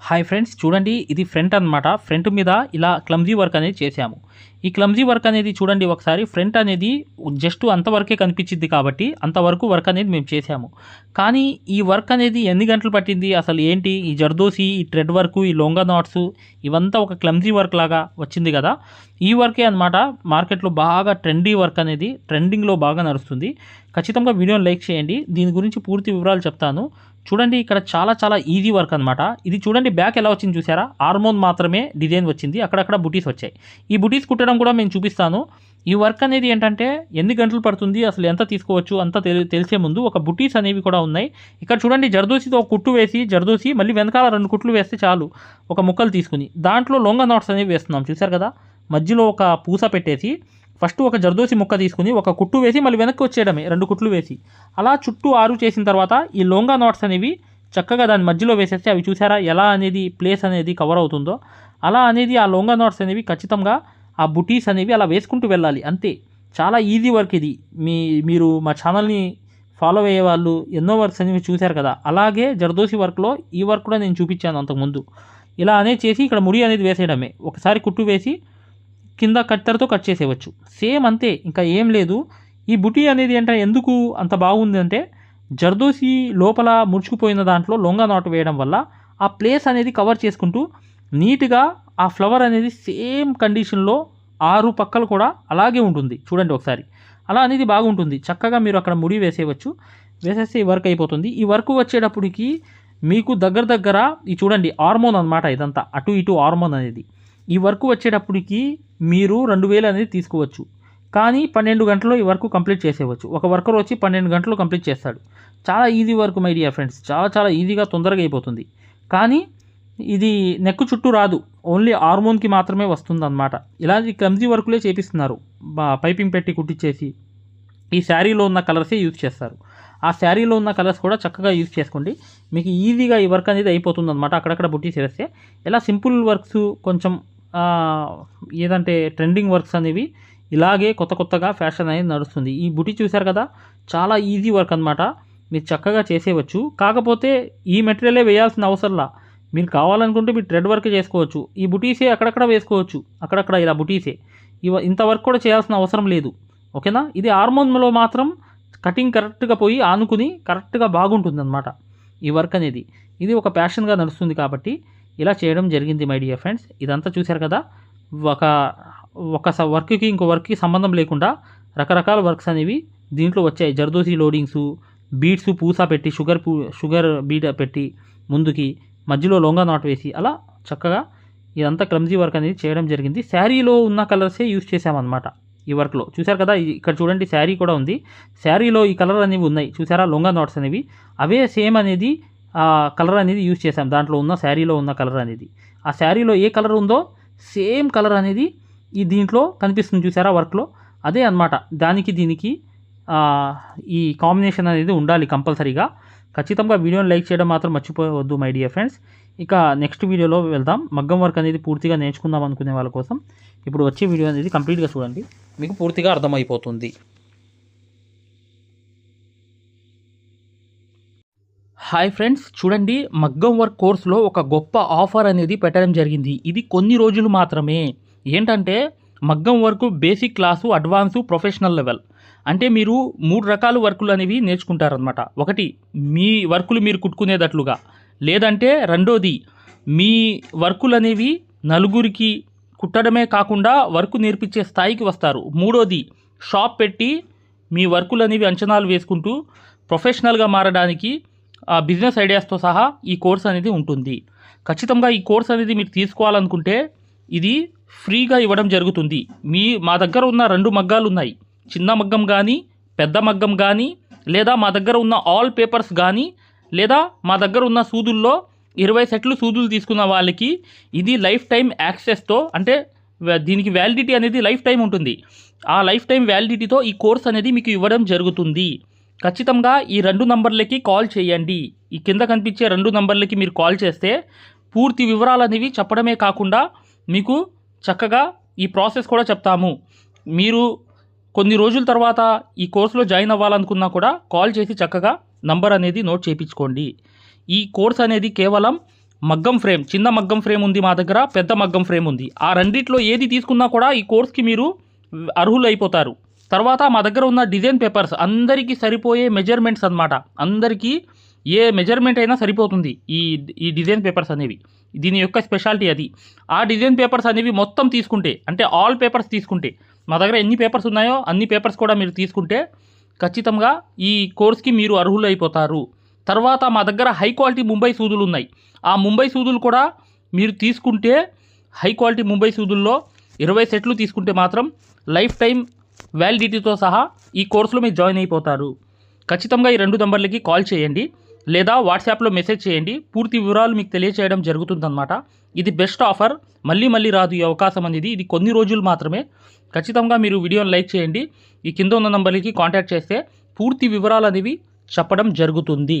Hi friends చూడండి ఇది front అన్నమాట. ఫ్రంట్ మీద ఇలా క్లమ్జీ వర్క్ అనేది చేశాము. ఈ క్లమ్జీ వర్క్ అనేది చూడండి ఒకసారి ఫ్రంట్ అనేది జస్ట్ అంతవరకే కనిపించింది కాబట్టి అంతవరకు వర్క్ అనేది మేము చేశాము. కానీ ఈ వర్క్ అనేది ఎన్ని గంటలు పట్టింది? అసలు ఏంటి? ఈ జర్దోసి ఈ ట్రెడ్ వర్క్ ఈ లొంగా నాట్స్ ఇవంతా ఒక క్లమ్జీ వర్క్ లాగా వచ్చింది కదా. ఈ వర్కే అనమాట మార్కెట్లో బాగా ట్రెండీ వర్క్ అనేది ట్రెండింగ్లో బాగా నడుస్తుంది. ఖచ్చితంగా వీడియోని లైక్ చేయండి. దీని గురించి పూర్తి వివరాలు చెప్తాను. చూడండి ఇక్కడ చాలా చాలా ఈజీ వర్క్ అనమాట ఇది చూడండి బ్యాక్ ఎలా వచ్చింది చూసారా? హార్మోన్ మాత్రమే డిజైన్ వచ్చింది. అక్కడక్కడ బుటీస్ వచ్చాయి. ఈ బుటీస్ కుట్టడం కూడా నేను చూపిస్తాను. ఈ వర్క్ అనేది ఏంటంటే ఎన్ని గంటలు పడుతుంది అసలు ఎంత తీసుకోవచ్చు అంత తెలి తెలిసే ముందు ఒక బుటీస్ అనేవి కూడా ఉన్నాయి. ఇక్కడ చూడండి జర్దోసితో ఒక కుట్టు వేసి జర్దోసి మళ్ళీ వెనకాల రెండు కుట్లు వేస్తే చాలు ఒక ముక్కలు తీసుకుని. దాంట్లో లొంగ నాట్స్ అనేవి వేస్తున్నాం చూసారు కదా? మధ్యలో ఒక పూస పెట్టేసి ఫస్ట్ ఒక జర్దోసి ముక్క తీసుకుని ఒక కుట్టు వేసి మళ్ళీ వెనక్కి వచ్చేయడమే రెండు కుట్లు వేసి. అలా చుట్టూ ఆరు చేసిన తర్వాత ఈ లొంగా నాట్స్ అనేవి చక్కగా దాని మధ్యలో వేసేస్తే అవి చూసారా ఎలా అనేది ప్లేస్ అనేది కవర్ అవుతుందో. అలా అనేది ఆ లొంగా నాట్స్ అనేవి ఖచ్చితంగా ఆ బుటీస్ అనేవి అలా వేసుకుంటూ వెళ్ళాలి అంతే. చాలా ఈజీ వర్క్ ఇది. మీ మీరు మా ఛానల్ని ఫాలో అయ్యే వాళ్ళు ఎన్నో వర్క్స్ అనేవి చూశారు కదా. అలాగే జర్దోసి వర్క్లో ఈ వర్క్ కూడా నేను చూపించాను అంతకుముందు. ఇలా అనేది చేసి ఇక్కడ ముడి అనేది వేసేయడమే. ఒకసారి కుట్టు వేసి కింద కట్టెరతో కట్ చేసేయవచ్చు. సేమ్ అంతే ఇంకా ఏం లేదు. ఈ బుటీ అనేది అంటే ఎందుకు అంత బాగుంది అంటే జర్దోసి లోపల ముడుచుకుపోయిన దాంట్లో లొంగ నాటు వేయడం వల్ల ఆ ప్లేస్ అనేది కవర్ చేసుకుంటూ నీట్గా ఆ ఫ్లవర్ అనేది సేమ్ కండిషన్లో ఆరు పక్కలు కూడా అలాగే ఉంటుంది. చూడండి ఒకసారి. అలా అనేది బాగుంటుంది. చక్కగా మీరు అక్కడ ముడి వేసేయవచ్చు. వేసేస్తే ఈ వర్క్ అయిపోతుంది. ఈ వర్క్ వచ్చేటప్పటికి మీకు దగ్గర దగ్గర ఈ చూడండి హార్మోన్ అనమాట ఇదంతా. అటు ఇటు హార్మోన్ అనేది. ఈ వర్క్ వచ్చేటప్పటికి మీరు రెండు వేలు అనేది తీసుకోవచ్చు. కానీ పన్నెండు గంటల్లో ఈ వర్క్ కంప్లీట్ చేసేవచ్చు ఒక వర్కర్ వచ్చి పన్నెండు గంటలు కంప్లీట్ చేస్తాడు. చాలా easy work my dear friends. చాలా చాలా ఈజీగా తొందరగా అయిపోతుంది. కానీ ఇది నెక్ చుట్టూ రాదు. ఓన్లీ హార్మోన్కి మాత్రమే వస్తుంది అనమాట ఇలాంటి క్లమ్జీ వర్కులే చేపిస్తున్నారు. బా- పైపింగ్ పెట్టి కుట్టించేసి ఈ శారీలో ఉన్న కలర్సే యూజ్ చేస్తారు. ఆ శారీలో ఉన్న కలర్స్ కూడా చక్కగా యూజ్ చేసుకోండి. మీకు ఈజీగా ఈ వర్క్ అనేది అయిపోతుంది అనమాట అక్కడక్కడ బుట్టీస్ వేస్తే ఇలా సింపుల్ వర్క్స్ కొంచెం ఏదంటే ట్రెండింగ్ వర్క్స్ అనేవి ఇలాగే కొత్త కొత్తగా ఫ్యాషన్ అనేది నడుస్తుంది. ఈ బుటీ చూశారు కదా? చాలా ఈజీ వర్క్ అనమాట మీరు చక్కగా చేసేయవచ్చు. కాకపోతే ఈ మెటీరియలే వేయాల్సిన అవసరంలా. మీరు కావాలనుకుంటే మీరు థ్రెడ్ వర్క్ చేసుకోవచ్చు. ఈ బుటీసే అక్కడక్కడ వేసుకోవచ్చు. అక్కడక్కడ ఇలా బుటీసే. ఇవ ఇంత వర్క్ కూడా చేయాల్సిన అవసరం లేదు. ఓకేనా? ఇది హార్మోన్లో మాత్రం కటింగ్ కరెక్ట్గా పోయి ఆనుకుని కరెక్ట్గా బాగుంటుంది అనమాట ఈ వర్క్ అనేది. ఇది ఒక ప్యాషన్గా నడుస్తుంది కాబట్టి ఇలా చేయడం జరిగింది మై డియర్ ఫ్రెండ్స్ ఇదంతా చూశారు కదా? ఒక ఒక స- వర్క్కి ఇంకో వర్క్కి సంబంధం లేకుండా రకరకాల వర్క్స్ అనేవి దీంట్లో వచ్చాయి. జర్దోసి లోడింగ్స్ బీట్స్ పూసా పెట్టి షుగర్ పూ షుగర్ బీట్ పెట్టి ముందుకి మధ్యలో లొంగ నాట్ వేసి అలా చక్కగా ఇదంతా క్లమ్జీ వర్క్ అనేది చేయడం జరిగింది. శారీలో ఉన్న కలర్సే యూజ్ చేసామన్నమాట ఈ వర్క్లో. చూశారు కదా? ఇక్కడ చూడండి శారీ కూడా ఉంది. శారీలో ఈ కలర్ అనేవి ఉన్నాయి. చూసారా లొంగా నాట్స్ అనేవి. అవే సేమ్ అనేది ఆ కలర్ అనేది యూజ్ చేశాం. దాంట్లో ఉన్న శారీలో ఉన్న కలర్ అనేది. ఆ శారీలో ఏ కలర్ ఉందో సేమ్ కలర్ అనేది ఈ దీంట్లో కనిపిస్తుంది చూసారా వర్క్లో? అదే అన్నమాట. దానికి దీనికి ఈ కాంబినేషన్ అనేది ఉండాలి కంపల్సరీగా. ఖచ్చితంగా వీడియోని లైక్ చేయడం మాత్రం మర్చిపోవద్దు మై డియర్ ఫ్రెండ్స్. ఇక నెక్స్ట్ వీడియోలో వెళ్దాం. మగ్గం వర్క్ అనేది పూర్తిగా నేర్చుకుందాం అనుకునే వాళ్ళ కోసం. ఇప్పుడు వచ్చే వీడియో అనేది కంప్లీట్గా చూడండి. మీకు పూర్తిగా అర్థమైపోతుంది. హాయ్ ఫ్రెండ్స్ చూడండి మగ్గం వర్క్ కోర్సులో ఒక గొప్ప ఆఫర్ అనేది పెట్టడం జరిగింది. ఇది కొన్ని రోజులు మాత్రమే. ఏంటంటే మగ్గం work basic class advance professional level అంటే మీరు మూడు రకాల వర్కులు అనేవి నేర్చుకుంటారనమాట ఒకటి మీ వర్కులు మీరు కుట్టుకునేటట్లుగా. లేదంటే రెండోది మీ వర్కులు అనేవి నలుగురికి కుట్టడమే కాకుండా వర్క్ నేర్పించే స్థాయికి వస్తారు. మూడోది షాప్ పెట్టి మీ వర్కులు అనేవి అంచనాలు వేసుకుంటూ ప్రొఫెషనల్గా మారడానికి బిజినెస్ ఐడియాస్తో సహా ఈ కోర్స్ అనేది ఉంటుంది. ఖచ్చితంగా ఈ కోర్స్ అనేది మీరు తీసుకోవాలనుకుంటే ఇది ఫ్రీగా ఇవ్వడం జరుగుతుంది. మీ మా దగ్గర ఉన్న రెండు మగ్గాలు ఉన్నాయి. చిన్న మగ్గం కానీ పెద్ద మగ్గం కానీ లేదా మా దగ్గర ఉన్న ఆల్ పేపర్స్ కానీ లేదా మా దగ్గర ఉన్న సూదుల్లో ఇరవై సెట్లు సూదులు తీసుకున్న వాళ్ళకి ఇది లైఫ్ టైం యాక్సెస్తో అంటే దీనికి వ్యాలిడిటీ అనేది లైఫ్ టైం ఉంటుంది. ఆ లైఫ్ టైం వ్యాలిడిటీతో ఈ కోర్స్ అనేది మీకు ఇవ్వడం జరుగుతుంది. ఖచ్చితంగా ఈ రెండు నంబర్లకి కాల్ చేయండి. ఈ కింద కనిపించే రెండు నంబర్లకి మీరు కాల్ చేస్తే పూర్తి వివరాలు అనేవి చెప్పడమే కాకుండా మీకు చక్కగా ఈ ప్రాసెస్ కూడా చెప్తాము. మీరు కొన్ని రోజుల తర్వాత ఈ కోర్సులో జాయిన్ అవ్వాలనుకున్నా కూడా కాల్ చేసి చక్కగా నంబర్ అనేది నోట్ చేయించుకోండి. ఈ కోర్స్ అనేది కేవలం మగ్గం ఫ్రేమ్ చిన్న మగ్గం ఫ్రేమ్ ఉంది మా దగ్గర పెద్ద మగ్గం ఫ్రేమ్ ఉంది. ఆ రెండిట్లో ఏది తీసుకున్నా కూడా ఈ కోర్స్కి మీరు అర్హులు అయిపోతారు. తర్వాత మా దగ్గర ఉన్న డిజైన్ పేపర్స్ అందరికీ సరిపోయే మెజర్మెంట్స్ అన్నమాట. అందరికీ ఏ మెజర్మెంట్ అయినా సరిపోతుంది ఈ ఈ డిజైన్ పేపర్స్ అనేవి. దీని యొక్క స్పెషాలిటీ అది. ఆ డిజైన్ పేపర్స్ అనేవి మొత్తం తీసుకుంటే అంటే ఆల్ పేపర్స్ తీసుకుంటే మా దగ్గర ఎన్ని పేపర్స్ ఉన్నాయో అన్ని పేపర్స్ కూడా మీరు తీసుకుంటే ఖచ్చితంగా ఈ కోర్స్కి మీరు అర్హులు అయిపోతారు తర్వాత మా దగ్గర హై క్వాలిటీ ముంబై సూదులు ఉన్నాయి. ఆ ముంబై సూదులు కూడా మీరు తీసుకుంటే హై క్వాలిటీ ముంబై సూదుల్లో ఇరవై సెట్లు తీసుకుంటే మాత్రం లైఫ్ టైం వ్యాలిడిటీతో సహా ఈ కోర్సులో మీరు జాయిన్ అయిపోతారు. ఖచ్చితంగా ఈ రెండు నంబర్లకి కాల్ చేయండి. లేదా వాట్సాప్లో మెసేజ్ చేయండి. పూర్తి వివరాలు మీకు తెలియచేయడం జరుగుతుందన్నమాట. ఇది బెస్ట్ ఆఫర్ మళ్ళీ మళ్ళీ రాదు ఈ అవకాశం అనేది. ఇది కొన్ని రోజులు మాత్రమే. ఖచ్చితంగా మీరు వీడియోని లైక్ చేయండి. ఈ కింద ఉన్న నంబర్లకి కాంటాక్ట్ చేస్తే పూర్తి వివరాలు అనేవి చెప్పడం జరుగుతుంది.